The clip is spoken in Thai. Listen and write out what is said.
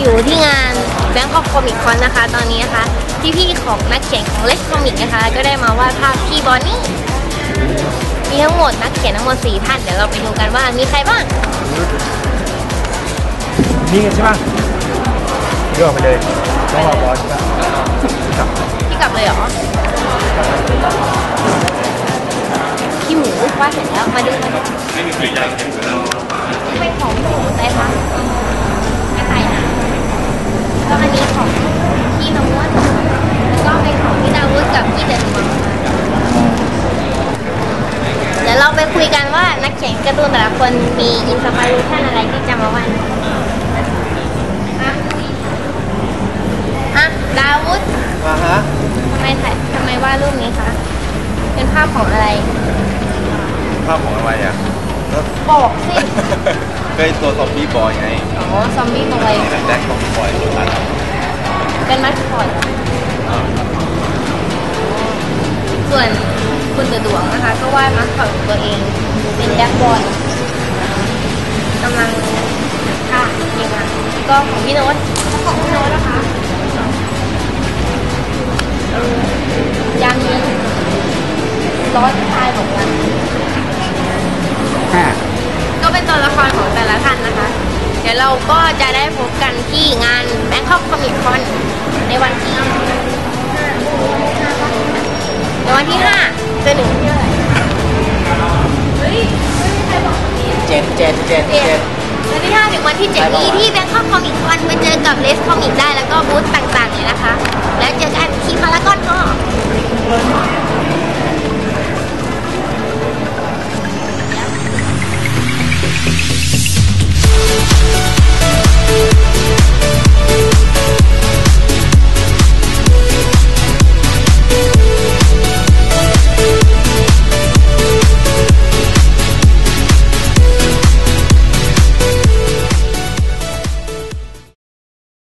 อยู่ที่งาน Bangkok Comic Con นะคะ ตอนนี้นะคะ พี่ๆของนักเขียนของ Let's Comic นะคะ ก็ได้มาวาดภาพพี่บอนนี่มีทั้งหมดนักเขียนทั้งหมด4ท่านเดี๋ยวเราไปดูกันว่ามีใครบ้างนี่กันใช่ป่ะเลือกไปเลยต้องรอบอสใช่ป่ะครับพี่กลับเลยเหรอพี่หมูวาดเสร็จแล้วมาดูมาดูนี่เป็นของพี่หมูอะไรคะกระต่ายหางก็อันนี้ของพี่น้องวดแล้วก็เป็นของพี่ดาวุฒิ กับพี่เดนมังเดี๋ยวเราไปคุยกันว่านักเขียนการ์ตูนแต่ละคนมีอินสปิเรชันอะไรที่จะมาวาดอะอะดาวุฒิอ่าฮะทำไมถ่ายทำไมวาดรูปนี้คะเป็นภาพของอะไร ภาพของอะไรอะก็บอกสิ ก็ไอ้ตัวซอมบี้บอยไงอ๋อ ซอมบี้บอยนี่แหละแจ็คซอมบี้บอยตัวนั้นเป็นมัสคอต ส่วนคุณเดือดวงนะคะ ก็วาดมัสคอตของตัวเองเป็นแจ็คบอลกำลังค่ะนี่ค่ะก็ของพี่โน้ตของพี่โน้ตนะคะเออยางนี้ร้อนตายบอกว่าก็เป็นตัวละครของแต่ละท่านนะคะ เดี๋ยวเราก็จะได้พบกันที่งาน Bangkok Comic Con ในวัน 5จะถึงวันที่เท่าไหร่เฮ้ยไม่มีใครบอกวันนี้เจ็ดเจ็ดเจ็ดเจ็เจ็ดดวันที่5ถึงวันที่ 7 นี้ที่ Bangkok Comic Con มาเจอกับ Les Comic ได้แล้วก็บูธต่างๆเลยนะคะ